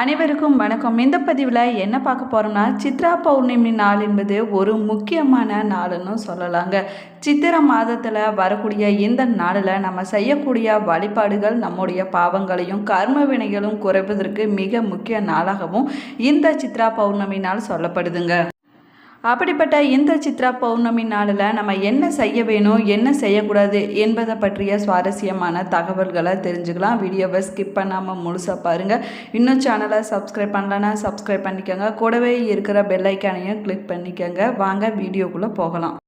அனைவருக்கும் வணக்கம். இந்த பதிவில் என்ன பார்க்க போகிறோம்னா சித்ரா பௌர்ணமி நாள் என்பது ஒரு முக்கியமான நாளுன்னு சொல்லலாங்க. சித்திரை மாதத்தில் வரக்கூடிய இந்த நாளில் நம்ம செய்யக்கூடிய வழிபாடுகள் நம்முடைய பாவங்களையும் கர்ம வினைகளும் குறைப்பதற்கு மிக முக்கிய நாளாகவும் இந்த சித்ரா பௌர்ணமி நாள் சொல்லப்படுதுங்க. அப்படிப்பட்ட இந்த சித்ரா பௌர்ணமி நாளில் நம்ம என்ன செய்ய வேணும் என்ன செய்யக்கூடாது என்பதை பற்றிய சுவாரஸ்யமான தகவல்களை தெரிஞ்சுக்கலாம். வீடியோவை ஸ்கிப் பண்ணாமல் முழுசாக பாருங்கள் இன்னும் சேனலை சப்ஸ்கிரைப் பண்ணலன்னா சப்ஸ்கிரைப் பண்ணிக்கோங்க. கூடவே இருக்கிற பெல்லைக்கானையும் கிளிக் பண்ணிக்கோங்க. வாங்க வீடியோக்குள்ளே போகலாம்.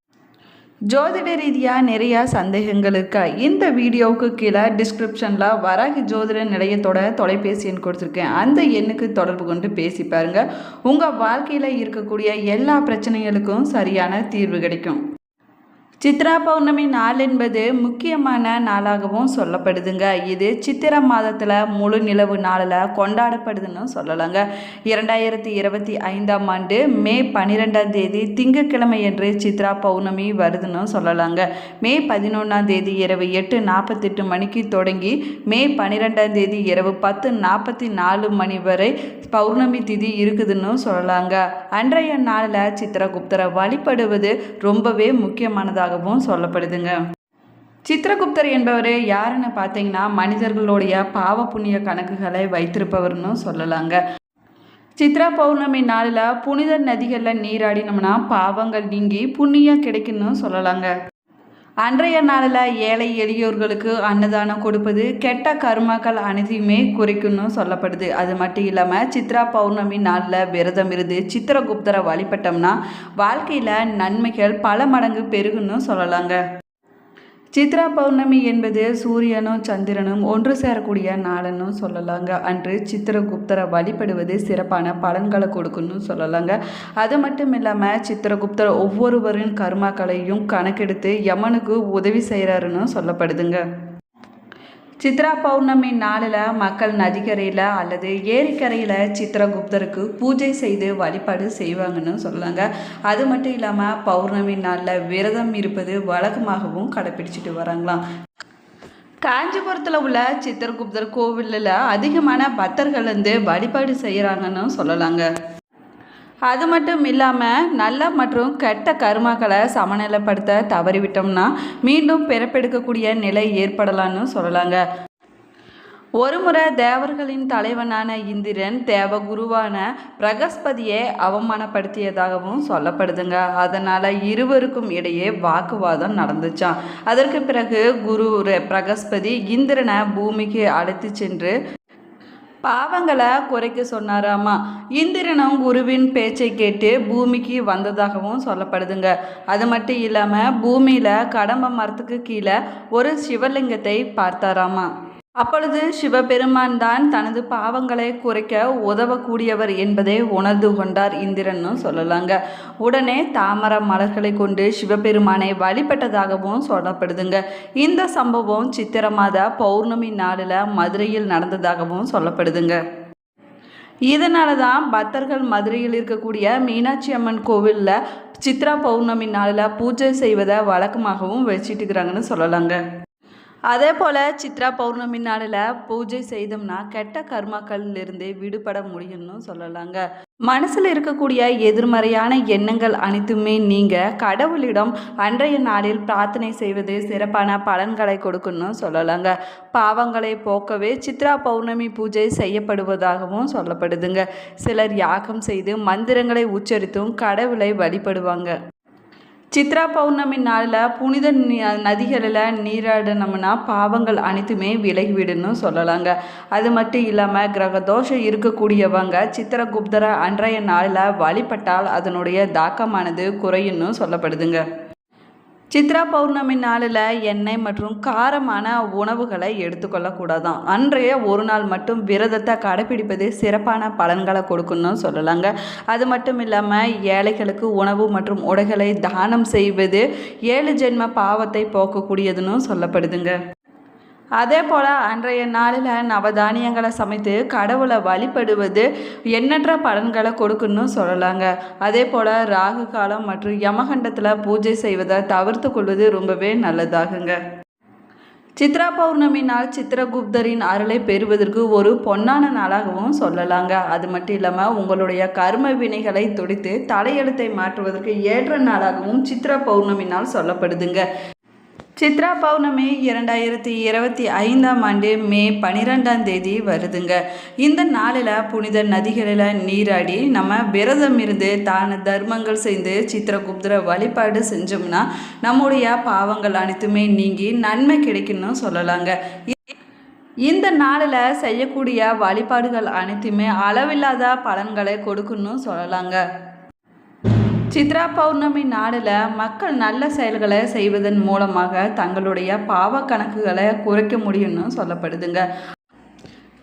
ஜோதிட ரீதியாக நிறையா சந்தேகங்கள் இருக்கா? இந்த வீடியோவுக்கு கீழே டிஸ்கிரிப்ஷனில் வராகி ஜோதிட நிலையத்தோட தொலைபேசி எண் கொடுத்துருக்கேன். அந்த எண்ணுக்கு தொடர்பு கொண்டு பேசி பாருங்கள் உங்கள் வாழ்க்கையில் இருக்கக்கூடிய எல்லா பிரச்சனைகளுக்கும் சரியான தீர்வு கிடைக்கும். சித்ரா பௌர்ணமி நாள் என்பது முக்கியமான நாளாகவும் சொல்லப்படுதுங்க. இது சித்திர மாதத்தில் முழு நிலவு நாளில் கொண்டாடப்படுதுன்னு சொல்லலாங்க. இரண்டாயிரத்தி இருபத்தி ஐந்தாம் ஆண்டு மே பன்னிரெண்டாம் தேதி திங்கக்கிழமை என்று சித்ரா பௌர்ணமி வருதுன்னு சொல்லலாங்க. மே பதினொன்றாம் தேதி இரவு எட்டு நாற்பத்தெட்டு மணிக்கு தொடங்கி மே பன்னிரெண்டாம் தேதி இரவு பத்து நாற்பத்தி நாலு மணி வரை பௌர்ணமி திதி இருக்குதுன்னு சொல்லலாங்க. அன்றைய நாளில் சித்திரகுப்தரை வழிபடுவது ரொம்பவே முக்கியமானதாக முக்கியமானதாகவும் சொல்லப்படுதுங்க. சித்திரகுப்தர் என்பவர் யாருன்னு பார்த்தீங்கன்னா மனிதர்களுடைய பாவ புண்ணிய கணக்குகளை வைத்திருப்பவர்னு சொல்லலாங்க. சித்ரா பௌர்ணமி நாளில் புனித நதிகளில் நீராடினோம்னா பாவங்கள் நீங்கி புண்ணியம் கிடைக்குன்னு சொல்லலாங்க. அன்றைய நாளில் ஏழை எளியோர்களுக்கு அன்னதானம் கொடுப்பது கெட்ட கருமாக்கள் அனைத்தையுமே குறைக்கும்னு சொல்லப்படுது. அது மட்டும் இல்லாமல் சித்ரா பௌர்ணமி நாளில் விரதம் இருந்து சித்திரகுப்தரை வழிபட்டோம்னா வாழ்க்கையில் நன்மைகள் பல மடங்கு பெருகுன்னு சொல்லலாங்க. சித்ரா பௌர்ணமி என்பது சூரியனும் சந்திரனும் ஒன்று சேரக்கூடிய நாளுன்னு சொல்லலாங்க. அன்று சித்திரகுப்தரை வழிபடுவது சிறப்பான பலன்களை கொடுக்குன்னு சொல்லலாங்க. அது மட்டும் இல்லாமல் சித்திரகுப்தர் ஒவ்வொருவரின் கர்மாக்களையும் கணக்கெடுத்து யமனுக்கு உதவி செய்கிறாருன்னு சொல்லப்படுதுங்க. சித்ரா பௌர்ணமி நாளில் மக்கள் நதிக்கரையில் அல்லது ஏரிக்கரையில் சித்திரகுப்தருக்கு பூஜை செய்து வழிபாடு செய்வாங்கன்னு சொல்லுவாங்க அது மட்டும் இல்லாமல் பௌர்ணமி நாளில் விரதம் இருப்பது வழக்கமாகவும் கடைப்பிடிச்சிட்டு வராங்களாம். காஞ்சிபுரத்தில் உள்ள சித்திரகுப்தர் கோவிலில் அதிகமான பக்தர்கள் வந்து வழிபாடு செய்கிறாங்கன்னு சொல்லலாங்க. அது மட்டும் இல்லாமல் நல்ல மற்றும் கெட்ட கருமாக்களை சமநிலைப்படுத்த தவறிவிட்டோம்னா மீண்டும் பிறப்பெடுக்கக்கூடிய நிலை ஏற்படலான்னு சொல்லலாங்க. ஒரு முறை தேவர்களின் தலைவனான இந்திரன் தேவகுருவான பிரகஸ்பதியை அவமானப்படுத்தியதாகவும் சொல்லப்படுதுங்க. அதனால் இருவருக்கும் இடையே வாக்குவாதம் நடந்துச்சான் அதற்கு பிறகு குரு பிரகஸ்பதி இந்திரனை பூமிக்கு அழைத்து சென்று பாவங்களை குறைக்க சொன்னாராமா. இந்திரனும் குருவின் பேச்சை கேட்டு பூமிக்கு வந்ததாகவும் சொல்லப்படுதுங்க. அது மட்டும் இல்லாமல் பூமியில் கடம்ப மரத்துக்கு கீழே ஒரு சிவலிங்கத்தை பார்த்தாராமா. அப்பொழுது சிவபெருமான் தான் தனது பாவங்களை குறைக்க உதவக்கூடியவர் என்பதை உணர்ந்து கொண்டார் இந்திரன்னு சொல்லலாங்க. உடனே தாமர மலர்களை கொண்டு சிவபெருமானை வழிபட்டதாகவும் சொல்லப்படுதுங்க. இந்த சம்பவம் சித்திர மாத பௌர்ணமி நாளில் மதுரையில் நடந்ததாகவும் சொல்லப்படுதுங்க. இதனால தான் பக்தர்கள் மதுரையில் இருக்கக்கூடிய மீனாட்சி அம்மன் கோவிலில் சித்ரா பௌர்ணமி நாளில் பூஜை செய்வதை வழக்கமாகவும் வச்சுட்டு இருக்கிறாங்கன்னு சொல்லலாங்க. அதே போல் சித்ரா பௌர்ணமி நாளில் பூஜை செய்தோம்னா கெட்ட கர்மாக்களிலிருந்து விடுபட முடியும்னு சொல்லலாங்க. மனசில் இருக்கக்கூடிய எதிர்மறையான எண்ணங்கள் அனைத்துமே நீங்கள் கடவுளிடம் அன்றைய நாளில் பிரார்த்தனை செய்வது சிறப்பான பலன்களை கொடுக்குன்னு சொல்லலாங்க. பாவங்களை போக்கவே சித்ரா பௌர்ணமி பூஜை செய்யப்படுவதாகவும் சொல்லப்படுதுங்க. சிலர் யாகம் செய்து மந்திரங்களை உச்சரித்தும் கடவுளை வழிபடுவாங்க. சித்ரா பௌர்ணமி நாளில் புனித நதிகளில் நீராடினோம்னா பாவங்கள் அனைத்துமே விலகிவிடுன்னு சொல்லலாங்க. அது மட்டும் இல்லாமல் கிரக தோஷம் இருக்கக்கூடியவங்க சித்திரகுப்தரை அன்றைய நாளில் வழிபட்டால் அதனுடைய தாக்கமானது குறையுன்னு சொல்லப்படுதுங்க. சித்ரா பௌர்ணமி நாளில் எண்ணெய் மற்றும் காரமான உணவுகளை எடுத்துக்கொள்ளக்கூடாதான் அன்றைய ஒரு நாள் மட்டும் விரதத்தை கடைப்பிடிப்பது சிறப்பான பலன்களை கொடுக்கணும்னு சொல்லலாங்க. அது மட்டும் இல்லாமல் ஏழைகளுக்கு உணவு மற்றும் உடைகளை தானம் செய்வது ஏழு ஜென்ம பாவத்தை போக்கக்கூடியதுன்னு சொல்லப்படுதுங்க. அதே போல் அன்றைய நாளில் நவதானியங்களை சமைத்து கடவுளை வழிபடுவது எண்ணற்ற பலன்களை கொடுக்குன்னு சொல்லலாங்க. அதே போல் ராகு காலம் மற்றும் யமகண்டத்தில் பூஜை செய்வதை தவிர்த்து கொள்வது ரொம்பவே நல்லதாகுங்க. சித்ரா பௌர்ணமி நாள் சித்திரகுப்தரின் அருளை பெறுவதற்கு ஒரு பொன்னான நாளாகவும் சொல்லலாங்க. அது மட்டும் இல்லாமல் உங்களுடைய கர்ம வினைகளை துடித்து தலையெழுத்தை மாற்றுவதற்கு ஏற்ற நாளாகவும் சித்ரா பௌர்ணமி நாள் சொல்லப்படுதுங்க. சித்ரா பௌர்ணமி இரண்டாயிரத்தி இருபத்தி ஐந்தாம் ஆண்டு மே பன்னிரெண்டாம் தேதி வருதுங்க. இந்த நாளில் புனித நதிகளில் நீராடி நம்ம விரதம் இருந்து தான தர்மங்கள் செய்து சித்திரகுப்தர வழிபாடு செஞ்சோம்னா நம்முடைய பாவங்கள் அனைத்துமே நீங்கி நன்மை கிடைக்குன்னு சொல்லலாங்க. இந்த நாளில் செய்யக்கூடிய வழிபாடுகள் அனைத்துமே அளவில்லாத பலன்களை கொடுக்குன்னு சொல்லலாங்க. சித்ரா பௌர்ணமி நாளில் மக்கள் நல்ல செயல்களை செய்வதன் மூலமாக தங்களுடைய பாவ கணக்குகளை குறைக்க முடியும்னு சொல்லப்படுதுங்க.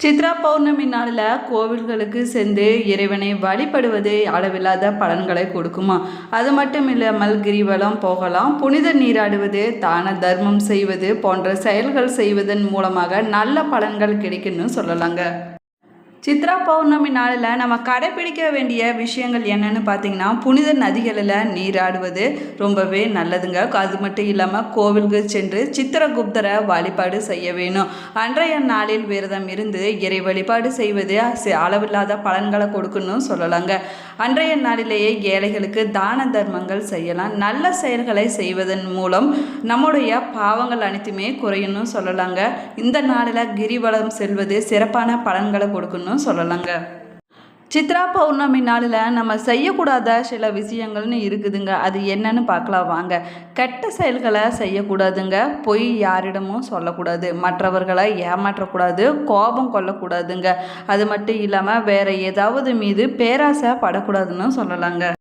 சித்ரா பௌர்ணமி நாளில் கோவில்களுக்கு சென்று இறைவனை வழிபடுவது அளவில்லாத பலன்களை கொடுக்குமா? அது மட்டும் இல்லாமல் கிரிவலம் போகலாம் புனித நீராடுவது தான தர்மம் செய்வது போன்ற செயல்கள் செய்வதன் மூலமாக நல்ல பலன்கள் கிடைக்குன்னு சொல்லலாங்க. சித்ரா பௌர்ணமி நாளில் நம்ம கடைப்பிடிக்க வேண்டிய விஷயங்கள் என்னென்னு பார்த்தீங்கன்னா புனித நதிகளில் நீராடுவது ரொம்பவே நல்லதுங்க. அது மட்டும் இல்லாமல் கோவிலுக்கு சென்று சித்திரகுப்தரை வழிபாடு செய்ய வேணும். அன்றைய நாளில் விரதம் இருந்து இறை வழிபாடு செய்வது அளவில்லாத பலன்களை கொடுக்கணும் சொல்லலாங்க. அன்றைய நாளிலேயே ஏழைகளுக்கு தான தர்மங்கள் செய்யலாம். நல்ல செயல்களை செய்வதன் மூலம் நம்முடைய பாவங்கள் அனைத்துமே குறையணும்னு சொல்லலாங்க. இந்த நாளில் கிரிவலம் செல்வது சிறப்பான பலன்களை கொடுக்கணும் சொல்லலாங்க. சித்ரா பௌர்ணமி நாளில் நம்ம செய்யக்கூடாத சில விஷயங்கள்னு இருக்குதுங்க. அது என்னன்னு பார்க்கலாம் வாங்க. கெட்ட செயல்களை செய்யக்கூடாதுங்க. பொய் யாரிடமும் சொல்லக்கூடாது. மற்றவர்களை ஏமாற்றக்கூடாது. கோபம் கொள்ளக்கூடாதுங்க. அது மட்டும் இல்லாமல் வேறு ஏதாவது மீது பேராசை படக்கூடாதுன்னு சொல்லலாங்க.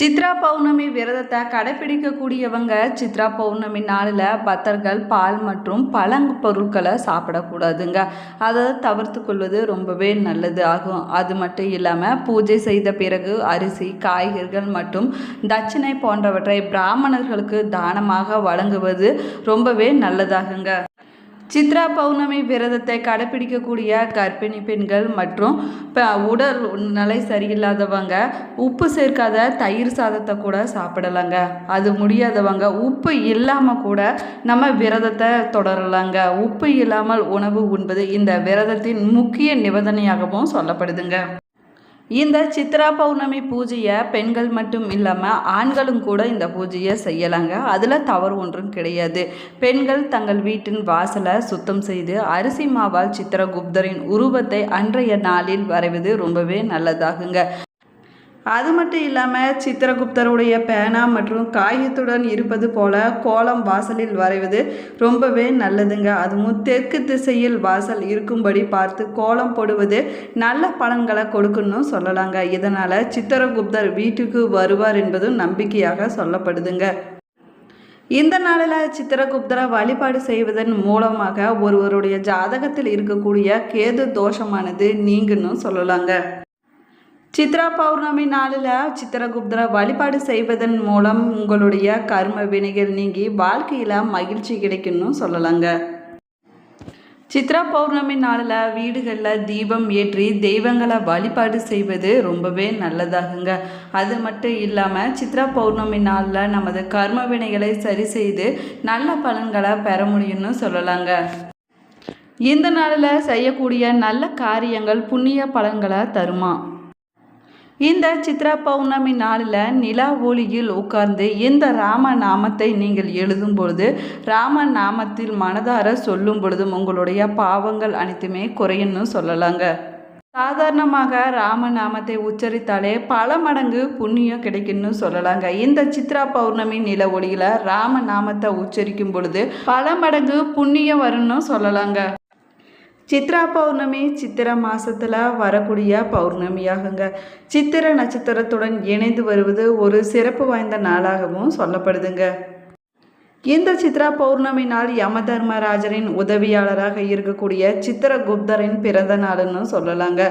சித்ரா பௌர்ணமி விரதத்தை கடைப்பிடிக்கக்கூடியவங்க சித்ரா பௌர்ணமி நாளில் பத்தர்கள் பால் மற்றும் பழங்கு பொருட்களை சாப்பிடக்கூடாதுங்க. அதை தவிர்த்து கொள்வது ரொம்பவே நல்லது ஆகும். அது மட்டும் இல்லாமல் பூஜை செய்த பிறகு அரிசி காய்கறிகள் மற்றும் தட்சிணை போன்றவற்றை பிராமணர்களுக்கு தானமாக வழங்குவது ரொம்பவே நல்லதாகுங்க. சித்ரா பௌர்ணமி விரதத்தை கடைப்பிடிக்கக்கூடிய கர்ப்பிணி பெண்கள் மற்றும் உடல் நிலை சரியில்லாதவங்க உப்பு சேர்க்காத தயிர் சாதத்தை கூட சாப்பிடலாங்க. அது முடியாதவங்க உப்பு இல்லாமல் கூட நம்ம விரதத்தை தொடரலாங்க. உப்பு இல்லாமல் உணவு உண்பது இந்த விரதத்தின் முக்கிய நிபந்தனையாகவும் சொல்லப்படுதுங்க. இந்த சித்ரா பௌர்ணமி பூஜையை பெண்கள் மட்டும் இல்லாமல் ஆண்களும் கூட இந்த பூஜையை செய்யலாங்க. அதில் தவறு ஒன்றும் கிடையாது. பெண்கள் தங்கள் வீட்டின் வாசலை சுத்தம் செய்து அரிசி மாவால் சித்திரகுப்தரின் உருவத்தை அன்றைய நாளில் வரைவது ரொம்பவே நல்லதாகுங்க. அது மட்டும் இல்லாமல் சித்திரகுப்தருடைய பேனா மற்றும் காகிதத்துடன் இருப்பது போல கோலம் வாசலில் வரைவது ரொம்பவே நல்லதுங்க. அதுவும் தெற்கு திசையில் வாசல் இருக்கும்படி பார்த்து கோலம் போடுவது நல்ல பலன்களை கொடுக்குன்னு சொல்லலாங்க. இதனால் சித்திரகுப்தர் வீட்டுக்கு வருவார் என்பதும் நம்பிக்கையாக சொல்லப்படுதுங்க. இந்த நாளில் சித்திரகுப்தரை வழிபாடு செய்வதன் மூலமாக ஒருவருடைய ஜாதகத்தில் இருக்கக்கூடிய கேது தோஷமானது நீங்கன்னு சொல்லலாங்க. சித்ரா பௌர்ணமி நாளில் சித்திரகுப்தரை வழிபாடு செய்வதன் மூலம் உங்களுடைய கர்ம வினைகள் நீங்கி வாழ்க்கையில் மகிழ்ச்சி கிடைக்குன்னு சொல்லலாங்க. சித்ரா பௌர்ணமி நாளில் வீடுகளில் தீபம் ஏற்றி தெய்வங்களை வழிபாடு செய்வது ரொம்பவே நல்லதாகுங்க. அது மட்டும் இல்லாமல் சித்ரா பௌர்ணமி நாளில் நமது கர்ம வினைகளை சரி செய்து நல்ல பலன்களை பெற முடியும்னு சொல்லலாங்க. இந்த நாளில் செய்யக்கூடிய நல்ல காரியங்கள் புண்ணிய பலன்களை தருமா? இந்த சித்ரா பௌர்ணமி நாளில் நிலா ஒளியில் உட்கார்ந்து இந்த ராம நாமத்தை நீங்கள் எழுதும் பொழுது ராம நாமத்தில் மனதார சொல்லும் பொழுதும் உங்களுடைய பாவங்கள் அனைத்துமே குறையும்னு சொல்லலாங்க. சாதாரணமாக ராம நாமத்தை உச்சரித்தாலே பல மடங்கு புண்ணியம் கிடைக்கும்னு சொல்லலாங்க. இந்த சித்ரா பௌர்ணமி நில ஒளியில் ராம நாமத்தை உச்சரிக்கும் பொழுது பல மடங்கு புண்ணியம் வரும்னு சொல்லலாங்க. சித்ரா பௌர்ணமி சித்திர மாசத்துல வரக்கூடிய பௌர்ணமியாகுங்க. சித்திர நட்சத்திரத்துடன் இணைந்து வருவது ஒரு சிறப்பு வாய்ந்த நாளாகவும் சொல்லப்படுதுங்க. இந்த சித்ரா பௌர்ணமி நாள் யம தர்மராஜரின் உதவியாளராக இருக்கக்கூடிய சித்திரகுப்தரின் பிறந்த நாளுன்னு சொல்லலாங்க.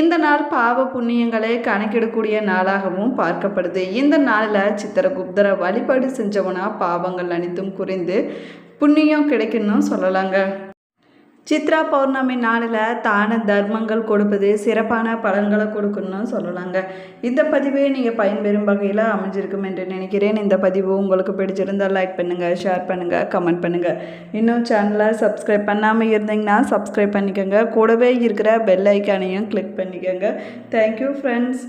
இந்த நாள் பாவ புண்ணியங்களை கணக்கிடக்கூடிய நாளாகவும் பார்க்கப்படுது. இந்த நாளில் சித்திரகுப்தரை வழிபாடு செஞ்சவனா பாவங்கள் அனைத்தும் குறைந்து புண்ணியம் கிடைக்குன்னு சொல்லலாங்க. சித்ரா பௌர்ணமி நாளில் தான தர்மங்கள் கொடுப்பது சிறப்பான பலன்களை கொடுக்கணும்னு சொல்லலாங்க. இந்த பதிவே நீங்கள் பயன்பெறும் வகையில் அமைஞ்சிருக்கும் என்று நினைக்கிறேன். இந்த பதிவு உங்களுக்கு பிடிச்சிருந்தால் லைக் பண்ணுங்கள் ஷேர் பண்ணுங்கள் கமெண்ட் பண்ணுங்கள் இன்னும் சேனலை சப்ஸ்கிரைப் பண்ணாமல் இருந்தீங்கன்னா சப்ஸ்கிரைப் பண்ணிக்கோங்க. கூடவே இருக்கிற பெல் ஐக்கானையும் கிளிக் பண்ணிக்கோங்க. Thank you friends